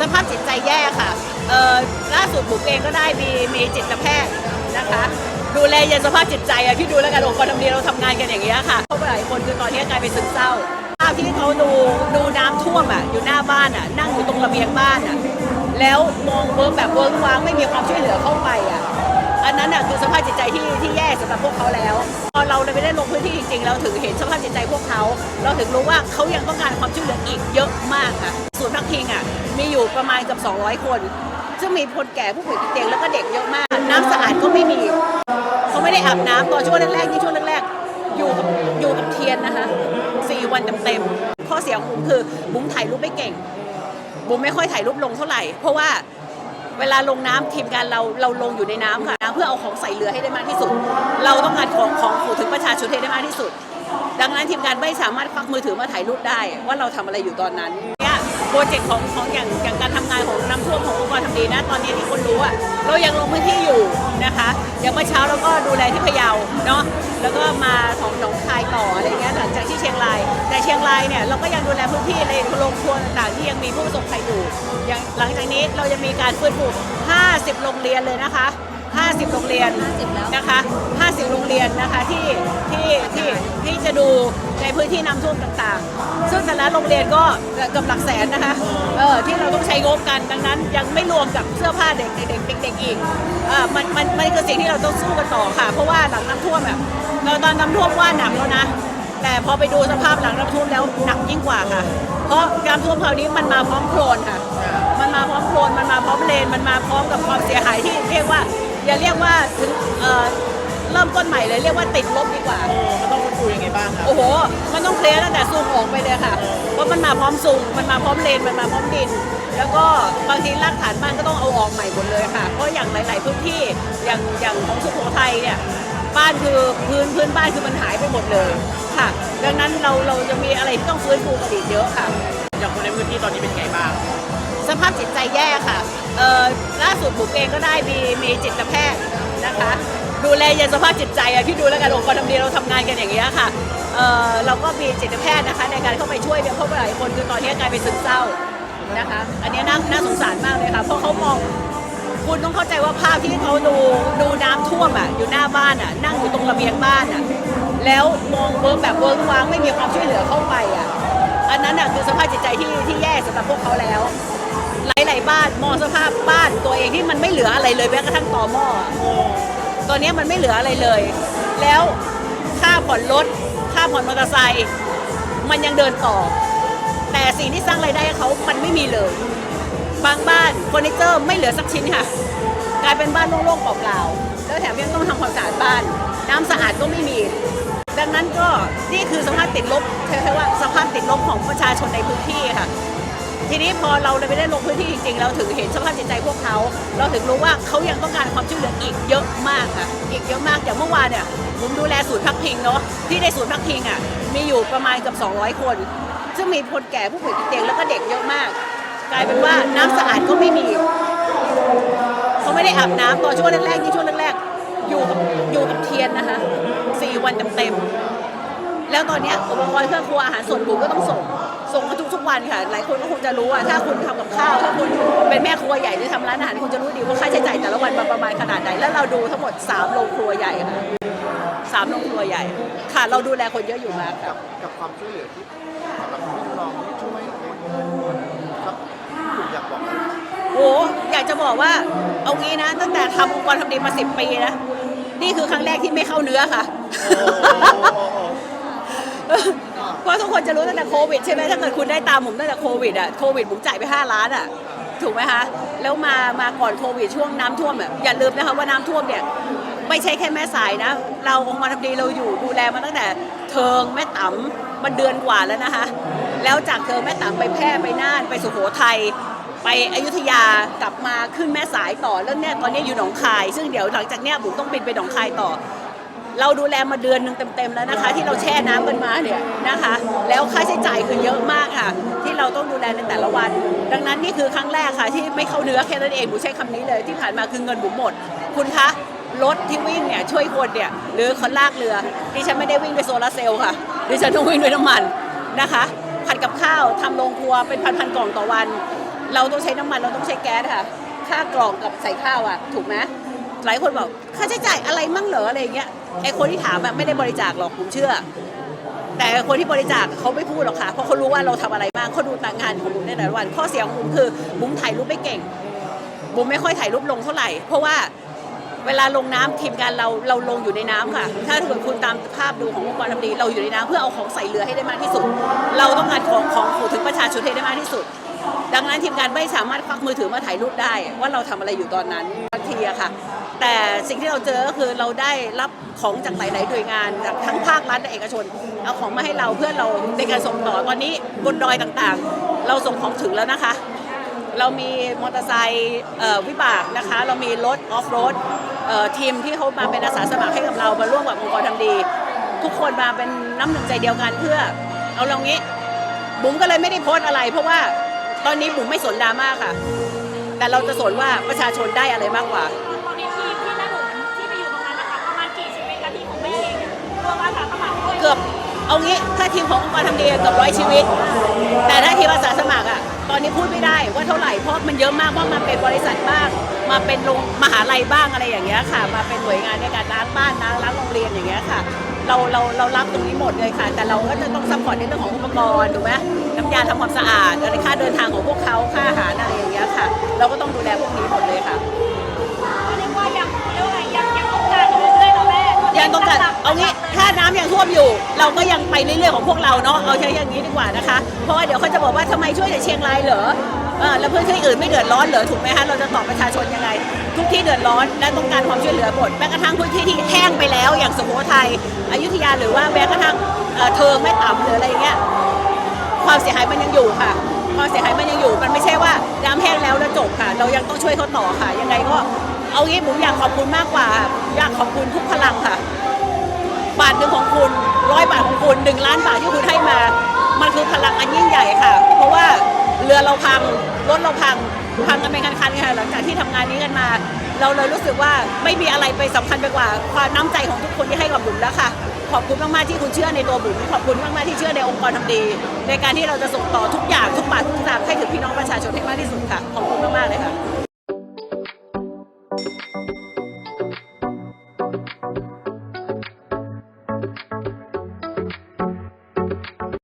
สภาพจิตใจแย่ค่ะเอ่อล่าสุดบุ๋มเองก็ได้มีมีจิตแพทย์นะคะ ดูแลยันสภาพจิตใจอะพี่ดูแล้วกันองค์กรทำดีเราทำงานกันอย่างเงี้ยค่ะเพราะหลายคนคือตอนนี้กลายเป็นซึมเศร้าภาพที่เขาดูดูน้ำท่วมอะอยู่หน้าบ้านอะนั่งอยู่ตรงระเบียงบ้านอะแล้วมองเวิร์กแบบเวิร์กว้างไม่มีความช่วยเหลือเข้าไปอะอันนั้นน่ะคือสภาพจิตใจที่ที่แย่สำหรับพวกเขาแล้วพอเราเลยไม่ได้ลงพื้นที่จริงๆเราถึงเห็นสภาพจิตใจพวกเขา เราถึงรู้ว่าเขายังต้องการความช่วยเหลืออีกเยอะมากค่ะศูนย์พักพิงอะ มีอยู่ประมาณกับ 200 คน ซึ่งมีคนแก่ผู้ป่วยติดเตียงแล้วก็เด็กเยอะมาก น้ำสะอาดก็ไม่มี เขาไม่ได้อาบน้ำตอนช่วงแรกๆที่ช่วงแรกๆอยู่กับอยู่กับเทียนนะคะสี่วันเต็มๆข้อเสียของบุ๋มคือบุ๋มถ่ายรูปไม่เก่งบุ๋มไม่ค่อยถ่ายรูปลงเท่าไหร่ เพราะว่าเวลาลงน้ำทีมงานเราเราลงอยู่ในน้ำค่ะเพื่อเอาของใส่เรือให้ได้มากที่สุด เราต้องการของของผูถึงประชาชนให้ได้มากที่สุด ดังนั้นทีมงานไม่สามารถควักมือถือมาถ่ายรูปได้ว่าเราทำอะไรอยู่ตอนนั้น โปรเจกต์ของของอย่างอย่างการทำงานของน้ำท่วมขององค์กรทำดีนะ ตอนนี้ที่คนรู้อะเรายังลงพื้นที่อยู่นะคะอย่างเมื่อเช้าเราก็ดูแลที่พะเยาเนาะแล้วก็มาของหนองคายต่ออะไรเงี้ยหลังจากที่เชียงราย แต่เชียงรายเนี่ยเราก็ยังดูแลพื้นที่ในโรงครัวต่างๆที่ยังมีผู้ประสบภัยอยู่อย่างหลังจากนี้เราจะมีการฟื้นฟู 50 โรงเรียนเลยนะคะ 50 โรงเรียน50แล้วนะคะ 50 โรงเรียนนะคะที่ที่ที่ที่จะดูในพื้นที่น้ำท่วมต่างๆ ซึ่งแต่ละโรงเรียนก็เกับหลักแสนนะคะเออที่เราต้องใช้งบกันดังนั้นยังไม่รวมกับเสื้อผ้าเด็กเด็กเด็กๆอีกเออมันมันมันคือสิ่งที่เราต้องสู้กันต่อค่ะ เพราะว่าหลังน้ำท่วมแบบเราตอนน้ำท่วมว่าหนักแล้วนะแต่พอไปดูสภาพหลังน้ำท่วมแล้วหนักยิ่งกว่าค่ะ เพราะการท่วมคราวนี้มันมาพร้อมโคลนค่ะ มันมาพร้อมโคลนมันมาพร้อมเลนมันมาพร้อมกับความเสียหายที่เรียกว่าอย่าเรียกว่าถึงเออเริ่มต้นใหม่เลยเรียกว่าติดลบดีกว่า มันต้องฟื้นฟูยังไงบ้างครับ โอ้โห มันต้องเคลียร์ตั้งแต่ซูมออกไปเลยค่ะ เพราะมันมาพร้อมซูมมันมาพร้อมเลน มันมาพร้อมดิน แล้วก็บางทีรากฐานบ้านก็ต้องเอาออกใหม่หมดเลยค่ะ เพราะอย่างหลาย ๆ พื้นที่ อย่างอย่างของสุโขทัยเนี่ย บ้านคือพื้นพื้นบ้านคือมันหายไปหมดเลยค่ะ ดังนั้นเราเราจะมีอะไรที่ต้องฟื้นฟูกันอีกเยอะค่ะ อย่างคนในพื้นที่ตอนนี้เป็นไงบ้าง สภาพจิตใจแย่ค่ะ เอ่อล่าสุดบุ๋มเองก็ได้มีมีจิตแพทย์นะคะ ดูแลยันสภาพจิตใจอะพี่ดูแล้วกันองค์กรทำดีเราทำงานกันอย่างเงี้ยค่ะเอ่อเราก็มีจิตแพทย์นะคะในการเข้าไปช่วยเนี่ยเพราะว่าหลายคนคือตอนนี้กลายเป็นซึมเศร้านะคะ อันนี้น่าน่าสงสารมากเลยค่ะเพราะเขามองคุณต้องเข้าใจว่าภาพที่เขาดูดูน้ำท่วมอะอยู่หน้าบ้านอะนั่งอยู่ตรงระเบียงบ้านอะแล้วมองเวิร์กแบบเวิร์กว้างไม่มีความช่วยเหลือเข้าไปอะอันนั้นอะคือสภาพจิตใจที่ที่แย่สำหรับพวกเขาแล้ว หลาย ๆ บ้านมองสภาพบ้านตัวเองที่มันไม่เหลืออะไรเลยแม้กระทั่งต่อหม้อ ตอนนี้มันไม่เหลืออะไรเลย แล้วค่าผ่อนรถค่าผ่อนมอเตอร์ไซค์มันยังเดินต่อ แต่สิ่งที่สร้างรายได้ให้เขามันไม่มีเลย บางบ้านเฟอร์นิเจอร์ไม่เหลือสักชิ้นค่ะ กลายเป็นบ้านโล่งๆเปล่าๆแล้วแถมยังต้องทำความสะอาดบ้าน น้ำสะอาดก็ไม่มี ดังนั้นก็นี่คือสภาพติดลบใช่ว่าสภาพติดลบของประชาชนในพื้นที่ค่ะ ทีนี้พอเราเลยไม่ได้ลงพื้นที่จริงๆ เราถึงเห็นสภาพจิตใจพวกเขา เราถึงรู้ว่าเขายังต้องการความช่วยเหลืออีกเยอะมากค่ะ อีกเยอะมากอย่างเมื่อวานเนี่ยผมดูแลศูนย์พักพิงเนาะที่ในศูนย์พักพิงอะมีอยู่ประมาณเกับ 200 คน ซึ่งมีคนแก่ผู้ป่วยติดเตียงแล้วก็เด็กเยอะมาก กลายเป็นว่าน้ำสะอาดก็ไม่มีเขาไม่ได้อาบน้ำตอนช่วงแรกๆที่ช่วงแรกๆอยู่กับอยู่กับเทียนนะคะสี่วันเต็มๆแล้วตอนนี้อุปกรณ์เครื่องครัวอาหารส่วนบุ๋มก็ต้องส่ง ส่งมาทุกๆวันค่ะ หลายคนก็คงจะรู้ว่าถ้าคุณทำกับข้าวถ้าคุณเป็นแม่ครัวใหญ่หรือทำร้านอาหารคุณจะรู้ดีว่าค่าใช้จ่ายแต่ละวันมันประมาณขนาดไหนแล้วเราดูทั้งหมดสามโรงครัวใหญ่ค่ะสามโรงครัวใหญ่ ค่ะเราดูแลคนเยอะอยู่มากค่ะ กับกับความช่วยเหลือที่สำหรับพี่น้องที่ช่วยคนครับผมอยากบอกอะไรโอ้อยากจะบอกว่าเอางี้นะ ตั้งแต่ทำองค์กรทำดีมาสิบปีนะ นี่คือครั้งแรกที่ไม่เข้าเนื้อค่ะ เพราะทุกคนจะรู้ตั้งแต่โควิดใช่ไหมถ้าเกิดคุณได้ตามผมตั้งแต่โควิดอะโควิดผมจ่ายไป 5 ล้านอะถูกไหมคะแล้วมามาก่อนโควิดช่วงน้ำท่วมอะอย่าลืมนะคะว่าน้ำท่วมเนี่ยไม่ใช่แค่แม่สายนะ เราองค์กรทำดีเราอยู่ดูแลมาตั้งแต่เทิงแม่ต๋ำมันเดือนกว่าแล้วนะคะ แล้วจากเทิงแม่ต๋ำไปแพร่ไปน่านไปสุโขทัยไปอยุธยากลับมาขึ้นแม่สายต่อแล้วเนี่ยตอนนี้อยู่หนองคาย ซึ่งเดี๋ยวหลังจากเนี้ยบุ๋มต้องบินไปหนองคายต่อ เราดูแลมาเดือนหนึ่งเต็มๆแล้วนะคะ ที่เราแช่น้ำกันมาเนี่ยนะคะ แล้วค่าใช้จ่ายคือเยอะมากค่ะ ที่เราต้องดูแลในแต่ละวัน ดังนั้นนี่คือครั้งแรกค่ะ ที่ไม่เข้าเนื้อแค่นั้นเองบุใช้คำนี้เลยที่ผ่านมาคือเงินบุ๋มหมด คุณคะรถที่วิ่งเนี่ยช่วยคนเนี่ยหรือคนลากเรือดิฉันไม่ได้วิ่งด้วยโซลาร์เซลล์ค่ะดิฉันต้องวิ่งด้วยน้ำมันนะคะผัดกับข้าวทำโรงครัวเป็นพันๆกล่องต่อวัน เราต้องใช้น้ำมันเราต้องใช้แก๊สค่ะ ค่ากรองกับใส่ข้าวอะ ถูกไหม หลายคนบอกค่าใช้จ่ายอะไรมั่งเหรออะไรอย่างเงี้ยไอคนที่ถามอะไม่ได้บริจาคหรอกผมเชื่อ แต่คนที่บริจาคเขาไม่พูดหรอกค่ะเพราะเขารู้ว่าเราทำอะไรบ้างเขาดูต่างงานของบุ๋มในแต่ละวัน ข้อเสียของบุ๋มคือบุ๋มถ่ายรูปไม่เก่งบุ๋มไม่ค่อยถ่ายรูปลงเท่าไหร่ เพราะว่าเวลาลงน้ำทีมงานเราเราลงอยู่ในน้ำค่ะ ถ้าเกิดคุณตามภาพดูขององค์กรทำดีเราอยู่ในน้ำเพื่อเอาของใส่เรือให้ได้มากที่สุด เราต้องการของของถึงประชาชนให้ได้มากที่สุด ดังนั้นทีมงานไม่สามารถควักมือถือมาถ่ายรูปได้ว่าเราทำอะไรอยู่ตอนนั้นบางทีอะค่ะ แต่สิ่งที่เราเจอก็คือเราได้รับของจากหลายๆหน่วยงานจากทั้งภาครัฐและเอกชนเอาของมาให้เราเพื่อเราในการส่งต่อตอนนี้บนดอยต่างๆ เราส่งของถึงแล้วนะคะ เรามีมอเตอร์ไซค์วิบากนะคะ เรามีรถออฟโรดทีมที่เขามาเป็นอาสาสมัครให้กับเรามาร่วมกับองค์กรทำดี ทุกคนมาเป็นน้ำหนึ่งใจเดียวกันเพื่อ เอาเรางี้บุ๋มก็เลยไม่ได้โพสอะไร เพราะว่า ตอนนี้บุ๋มไม่สนดราม่าค่ะ แต่เราจะสนว่าประชาชนได้อะไรมากกว่า ตอนนี้ทีมที่แม่หนุนที่ไปอยู่ตรงนั้นนะคะประมาณกี่ชีวิตคะทีมของแม่เองเนี่ยรวมอาสาสมัครด้วยเกือบเอางี้ถ้าทีมขององค์กรทำดีเกือบร้อยชีวิต แต่ถ้าทีมอาสาสมัครอะตอนนี้พูดไม่ได้ว่าเท่าไหร่เพราะมันเยอะมากเพราะมาเป็นบริษัทบ้าง มาเป็นโรงมหาลัยบ้างอะไรอย่างเงี้ยค่ะ มาเป็นหน่วยงานในการล้างบ้านล้างล้างโรงเรียนอย่างเงี้ยค่ะ เราเราเรารับตรงนี้หมดเลยค่ะ แต่เราก็จะต้องซัพพอร์ตในเรื่องของอุปกรณ์ถูกไหมน้ำยาทำความสะอาดอะไรค่าเดินทางของพวกเขาค่าอาหารอะไรอย่างเงี้ยค่ะ เราก็ต้องดูแล วมอยู่ เราก็ยังไปเรื่อยๆของพวกเราเนาะเอาใช้อย่างนี้ดีกว่านะคะ เพราะว่าเดี๋ยวเขาจะบอกว่าทำไมช่วยแต่เชียงรายเหรอเออแล้วพื้นที่อื่นไม่เดือดร้อนเหรอถูกไหมคะเราจะตอบประชาชนยังไง ทุกที่เดือดร้อนและต้องการความช่วยเหลือหมดแม้กระทั่งพื้นที่ที่แห้งไปแล้วอย่างสุโขทัยอยุธยาหรือว่าแม้กระทั่งเอ่อเทอไม่ต่ำหรืออะไรเงี้ยความเสียหายมันยังอยู่ค่ะ ความเสียหายมันยังอยู่ มันไม่ใช่ว่าน้ำแห้งแล้วแล้วจบค่ะ เรายังต้องช่วยเขาต่อค่ะ ยังไงก็เอางี้ผมอยากขอบคุณมากกว่า อยากขอบคุณทุกพลังค่ะ บาทหนึ่งของคุณร้อยบาทของคุณหนึ่งล้านบาทที่คุณให้มา มันคือพลังอันยิ่งใหญ่ค่ะ เพราะว่าเรือเราพังรถเราพังพังกันเป็นคันๆค่ะหลังจากที่ทำงานนี้กันมา เราเลยรู้สึกว่าไม่มีอะไรไปสำคัญไปกว่า ความน้ำใจของทุกคนที่ให้กับบุ๋มแล้วค่ะขอบคุณมากๆที่คุณเชื่อในตัวบุ๋มขอบคุณมากๆที่เชื่อในองค์กรทำดี ในการที่เราจะส่งต่อทุกอย่างทุกบาททุกสตางค์ให้ถึงพี่น้องประชาชนให้มากที่สุดค่ะขอบคุณมากๆเลยค่ะ